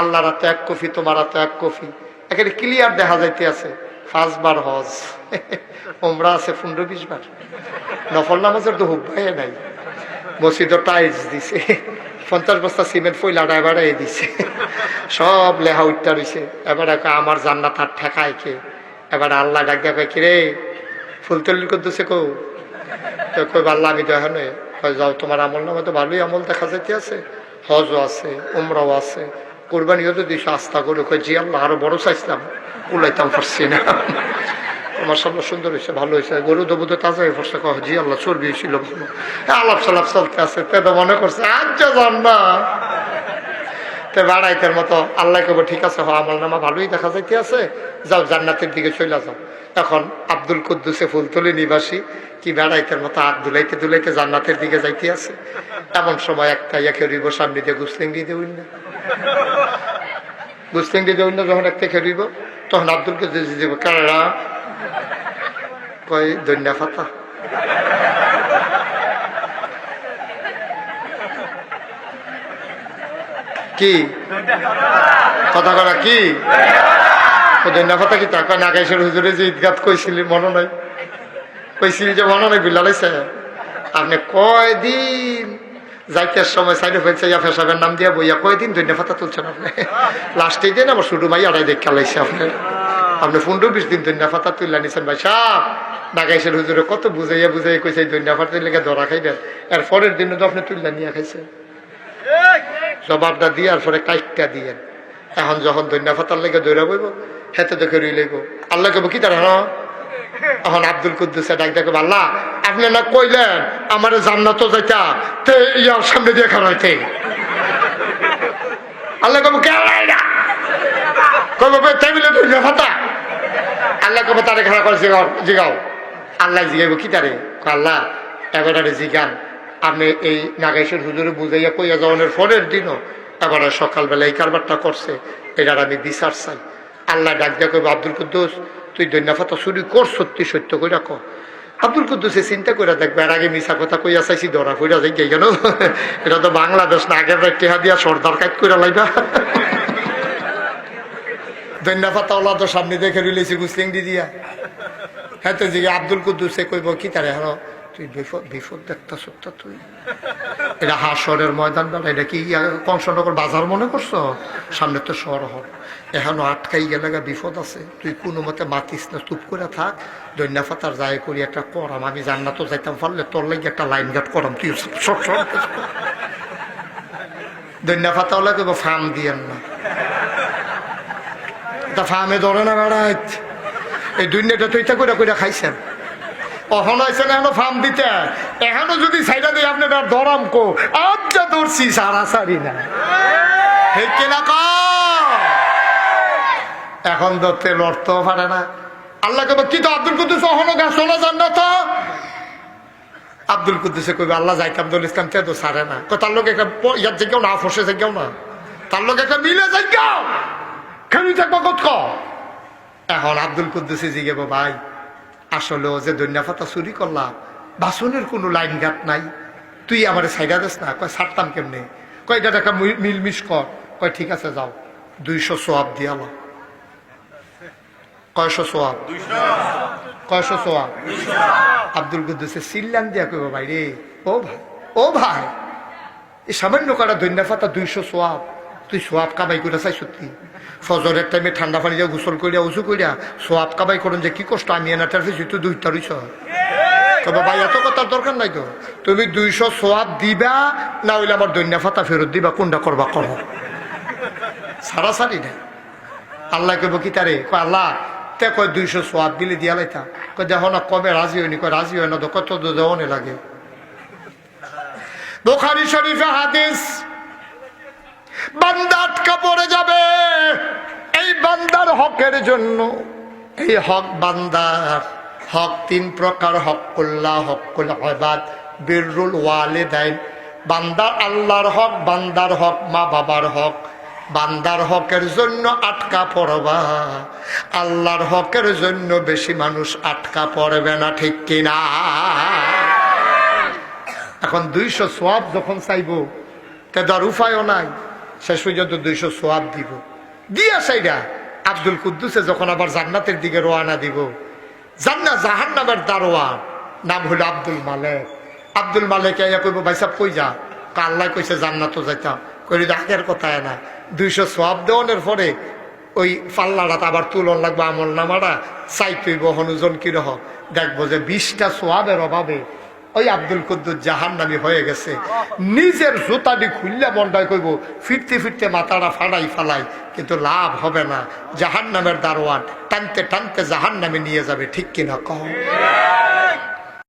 আল্লাহর হাতে এক কফি, তোমার হাতে এক কফি। এখানে ক্লিয়ার দেখা যাইতে আছে পাঁচবার হজ। ওমরা আছে পনেরো বিশ বার। নফল নামাজের তো হুব্বাই নাই। মসজিদও টাইলস দিছে। পঞ্চাশ বস্তা সিমেন্ট ফইলা এবারে দিছে। সব লেহা উঠতে রয়েছে এবারে আমার জান্নাত আর ঠেকায় কে? এবারে আল্লাহ ডাক দেখা কিরে, ফুল তল্লি করতেছে কৌ? তো কই আল্লাহ, আমি দেখা নয় যাও, তোমার আমল নামে তো ভালোই আমল দেখা যাইতে আছে হজও আছে, উমরাও আছে। কোরবানিও দিস আস্থা করে জি আল্লাহ আরও বড় চাইছিলাম কুলাইতাম পারছি না। আমার সামনে সুন্দর হয়েছে ভালো হয়েছে। গরু দেবো তো তাজা হয়ে কহ জি আল্লাহ চর্বি ছিল। ভালো হ্যাঁ, আলাপ সালাপ চলতে আছে। তেদা মনে করছে আচ্ছা যান না তে বাড়াইতের মতো আল্লাহ কেবল ঠিক আছে হ আমল নামা ভালোই দেখা যাইতে আছে। যাও জান্নাতের দিকে চলে যাও। এখন আব্দুল কুদ্দুসে ফুলতলি নিবাসী কি বেড়াইতের মতো হাত দুলাইতে দুলাইতে জান্নাতের দিকে যাইতে আছে। এমন সময় একটা ইয়াকে রিব সামনে দিয়ে গুসলিং দিয়ে দেউন না দিয়ে দেউন না যখন একটা খেলিব তখন আব্দুলকে দিয়ে দেবো, কারা? কয় দন্যা ফাতা কি? কথা করা কি? দন্যা ফাতা কি টাকা নাগাইশের হুজুরে যে ঈদগাত কইছিলি, মনে নাই? কইছিলি যে, মনে নাই বিলালাইছে আপনি কয়দিন যাইতে সময় সাইডে ফেলছে, ইয়া ফেসাবের নাম দিয়া বইয়া কয়দিন দন্যা ফাতা তুলছেন আপনি? লাস্টে দিন আমার শুরু ভাই আড়াই দেখা লাইছে আপনার আপনি পনেরো বিশ দিন দন্যা ফাতা তুললা নিছেন ভাই, সাপ! নাগাইশের হুজুরে, কত বুঝাইয়া বুঝাই কইছে দন্যা ফাতা লেগে ধরা খাইবেন। এর পরের দিনে তো আপনি তুললা নিয়ে খাইছে জবাবটা দিয়ে আর পরে কাইটটা দিয়ে এখন যখন দন্যা ফাতার লেগে দৌড়া বইব, হেতে দেখে রই লইব আল্লাহ কব কি তার হ্যাঁ? এখন আব্দুল কুদ্দুসে ডাক দেখো, আল্লাহ আপনি না কইলেন, আমার জান্নাত যাইতা, তে ইয়ার সামনে দিয়ে খারাপ হইতে আল্লাহ কে ফাতা আল্লাহ তারে খারাপ করে, জিগাও আল্লাহ কি আল্লাহ আপনি এই বুঝাইয়া কইয়া পরের দিনও এবারে সকালবেলা এই কারবারটা করছে। এটার আমি বিচার চাই। আল্লাহ ডাক দিয়া কইব, আব্দুল কুদ্দুস, তুই দৈন্যাফাতা চুরি কর সত্যি সত্য করে রাখো আব্দুল কুদ্দুসে চিন্তা করে দেখবে, আর আগে মিশা কথা কইয়া চাইছি, ধরা ফুরা যাই কেন এটা তো বাংলাদেশ না, আগের টেহা দিয়া সর্দার কাজ করে লাইবা। দৈন্যাফাতা ওলা তো সামনে দেখে রইলেছি, গুসলিং দি দিয়া। হ্যাঁ তো যে আব্দুল কুদ্দুসে কইব কি তারে হলো তুই বিপদ বিপদ দেখতেছ তো তুই। এটা হাসরের ময়দান বেলা, এটা কি কংসনগর বাজার মনে করছ? সামনে তো শহর এখনও আটকাই গেলে বিপদ আছে। তুই কোনো মতে মাতিস না, চুপ করে থাক। দৈন্যা ফাতার যায় করি, একটা করাম। আমি জান্নাতও যাইতাম, পারলে তোর লাগে একটা লাইন গার্ড করাম। তুই সব ফাতা হলে কেবল ফার্ম দিয়েন না। তা ফার্মে ধরে না, বেড়াইত। এই দুনিয়াটা তো এটা করে করে খাইছেন। যদি আপনি না। হে কেনা ক তো আব্দুল কুদ্দুস অহনো গা, শোনা যান না তো আব্দুল কুদ্দুসে কইবে, আল্লাহ যাইতে আব্দুল ইসলাম তে তো সারে না। তার লোক একটা ইয়ার জায়গাও না, ফসে জায়গাও না। তার লোক একটা মিলে যাই জায়গাও খেলি থাকব কত এখন আব্দুল কুদ্দুসে জিগেব ভাই আসলে যে দন্যা পাতা চুরি করলাম, বাসনের কোনো লাইন ঘাট নাই। তুই আমার সাইডা দিস না, কয় ছাড়তাম কেমনে? কয়, এটা একটা মিল- মিলমিশ কর। কয়, ঠিক আছে, যাও। দুইশো সোয়াব দিয়ালো কয়শো সোয়াব? কয়শো সোয়াব? আব্দুল কুদ্দুসে সিল্লান দিয়া কইব ভাই রে ও ভাই ও ভাই। এই সামান্য করা দন্যা পাতা দুইশো সোয়াব। তুই সোয়াব কাবাই করে চাই সত্যি ফজরের টাইমে ঠান্ডা পানি দিয়ে গোসল করিয়া উঁচু করিয়া সোয়াব কাবাই করুন যে কি কষ্ট, আমি এনাটার ফেসি তুই দুইটা রইছ। ভাই, এত কথার দরকার নাই তো। তুমি দুইশো সোয়াব দিবা, না হইলে আমার দন্যা ফাতা ফেরত দিবা, কোনটা করবা করো সারা সারি না আল্লাহ কইব কি তারে? আল্লাহ, তে কয়, দুইশো সোয়াব দিলে দিয়া লাইতা। কয়, দেখো না কবে রাজি হয়নি কয়, রাজি হয় না তো কত দেওয়ানে লাগে। বোখারি শরীফে হাদিস বান্দা আটকা পড়ে যাবে। এই বান্দার হকের জন্য, এই হক বান্দার, হক তিন প্রকার, হকুল্লাহ, হকুল আবাদ বিরুল ওয়ালিদাইন। বান্দার আল্লাহর হক, বান্দার হক, মা বাবার হক। বান্দার হকের জন্য আটকা পড়বা। আল্লাহর হকের জন্য বেশি মানুষ আটকা পড়বে না, ঠিক কিনা? এখন দুইশো সোয়াব যখন চাইব তে তার উপায়ও নাই। শেষ পর্যন্ত দুইশো সোয়াব দিব। দিয়া সাইডা আব্দুল কুদ্দুসে যখন আবার জান্নাতের দিকে রোয়ানা দিব। জান্না জাহান নামের দারোয়ান, নাম হলো আব্দুল মালেক। আব্দুল মালেক ইয়া কইব, ভাই সাহেব, কই যা কাল্লা কইছে জান্নাতও যাইতাম। কই আগের কথা না। দুইশো সোয়াব দেওয়ানোর পরে ওই পাল্লাটা আবার তুলন লাগবে আমল নামাটা। চাইতইব হনুজন কিরহ দেখব যে বিশটা সোয়াবের অভাবে ওই আব্দুল কুদ্দুর জাহান নামি হয়ে গেছে। নিজের জুতাটি খুললে মনটায় কইব, ফিরতে ফিরতে মাথাটা ফাড়াই ফালাই, কিন্তু লাভ হবে না। জাহান নামের দারোয়ান টানতে টানতে জাহান নামে নিয়ে যাবে, ঠিক কিনা কম